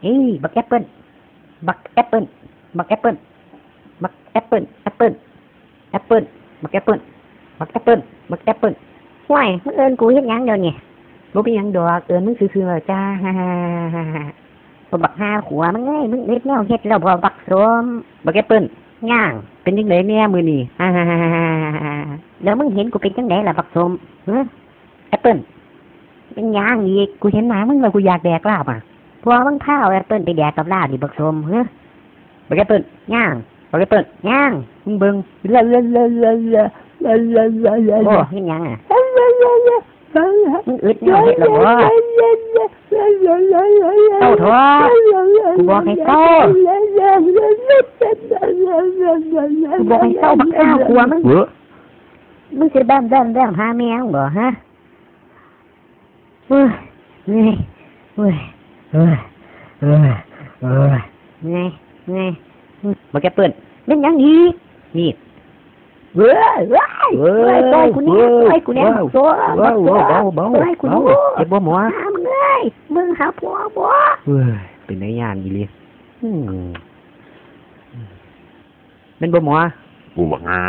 Ê, bậc Apple, bậc Apple, bậc Apple, bậc Apple, Apple, Apple, bậc Apple, bậc Apple, bậc Apple. quay mất ơn cú hết ngán đâu nhỉ. Bố bị ăn đồ ơn mức sư sư mà cha, ha ha ha ha. ha bậc ha khủa mất ngay, mất hết nhau hết là bậc xóm, đẹp Apple. à? พวกมึงข้าวแอปเปิ้ลไปแดกกับลาดิบักสมเฮ้ยบักแอปเปิ้ลย่างบักแอปเปิ้ลย่างมึงเบิ่งเลอะเลอะเลอะเลอะเลอะเลอะเลอะเลอะเลอะโอ้เห็นยังอะมึงอึดแนวเฮ็ดแล้วบ่เต้าทอกูบอกให้เต้ากูบอกให้เต้าบักอ้าวขัวมึงเว้อมึงสิแบมแบมแบมหาแมวบ่ฮะเฮ้ยเหนื่อยเฮ้ย เฮ้ยเฮ้ยเฮ้ยเหนื่นื่อยบักเปิ้ลเล่นยังอีกนี่เว้ยเว้ยเว้เว้ยยปล่อยกูเนี่ยปล่อยกูเนี่ยตัวว้าวตัวว้าเบาปล่อยกูเบาเนี่ยเจ็บบ่หมอหามึงเอ้ยมึงหาผัวบ่เว้ยเป็นได้ยานอีหลีอืมเป็นบ่หมอกูบอกงา